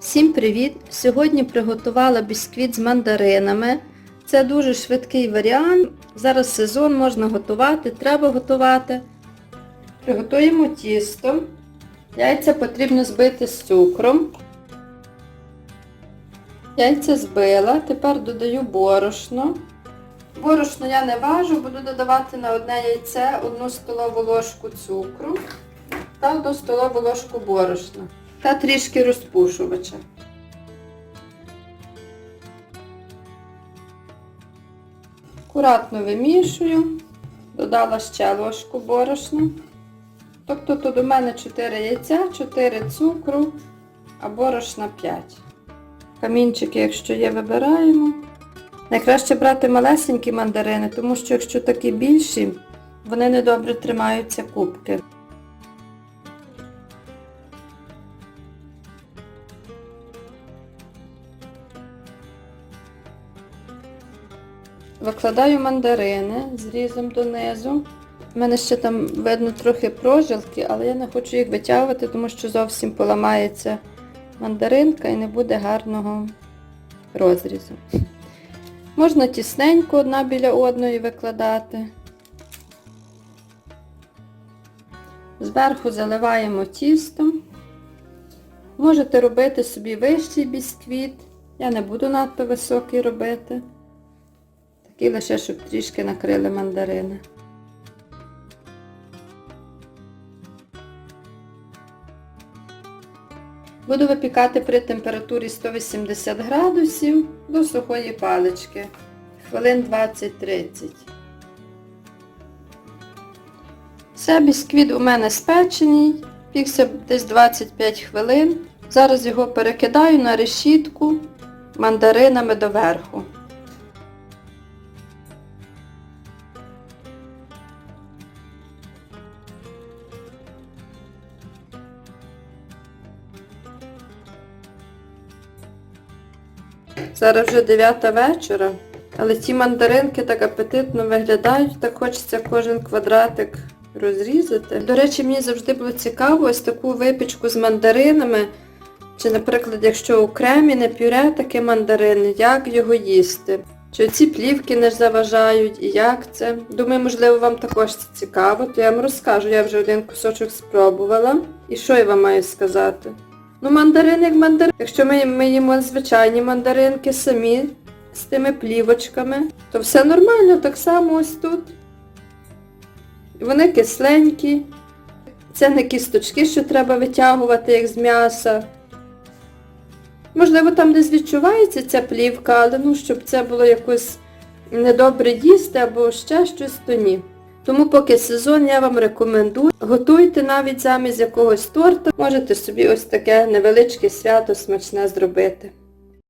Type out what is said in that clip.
Всім привіт! Сьогодні приготувала бісквіт з мандаринами. Це дуже швидкий варіант. Зараз сезон можна готувати, треба готувати. Приготуємо тісто. Яйця потрібно збити з цукром. Яйця збила, тепер додаю борошно. Борошно я не важу, буду додавати на одне яйце 1 столову ложку цукру та 1 столову ложку борошна та трішки розпушувача. Акуратно вимішую, додала ще ложку борошна. Тобто тут у мене 4 яйця, 4 цукру, а борошна 5. Камінчики, якщо є, вибираємо. Найкраще брати малесенькі мандарини, тому що якщо такі більші, вони недобре тримаються кубки. Викладаю мандарини зрізом донизу. У мене ще там видно трохи прожилки, але я не хочу їх витягувати, тому що зовсім поламається мандаринка і не буде гарного розрізу. Можна тісненько одна біля одної викладати. Зверху заливаємо тістом. Можете робити собі вищий бісквіт. Я не буду надто високий робити. Такий лише, щоб трішки накрили мандарини. Буду випікати при температурі 180 градусів до сухої палички. Хвилин 20-30. Все, бісквіт у мене спечений. Пікся десь 25 хвилин. Зараз його перекидаю на решітку мандаринами доверху. Зараз вже 9 вечора, але ці мандаринки так апетитно виглядають, так хочеться кожен квадратик розрізати. До речі, мені завжди було цікаво ось таку випічку з мандаринами, чи, наприклад, якщо у кремі не пюре таке мандарин, як його їсти. Чи ці плівки не заважають і як це. Думаю, можливо, вам також це цікаво, то я вам розкажу. Я вже один кусочок спробувала. І що я вам маю сказати? Ну, мандарин як мандарин. Якщо ми, ми їмо звичайні мандаринки самі з тими плівочками, то все нормально, так само ось тут. Вони кисленькі. Це не кісточки, що треба витягувати, як з м'яса. Можливо, там десь відчувається ця плівка, але ну, щоб це було якось недобре їсти або ще щось, то ні. Тому поки сезон я вам рекомендую. Готуйте навіть замість якогось торта. Можете собі ось таке невеличке свято смачне зробити.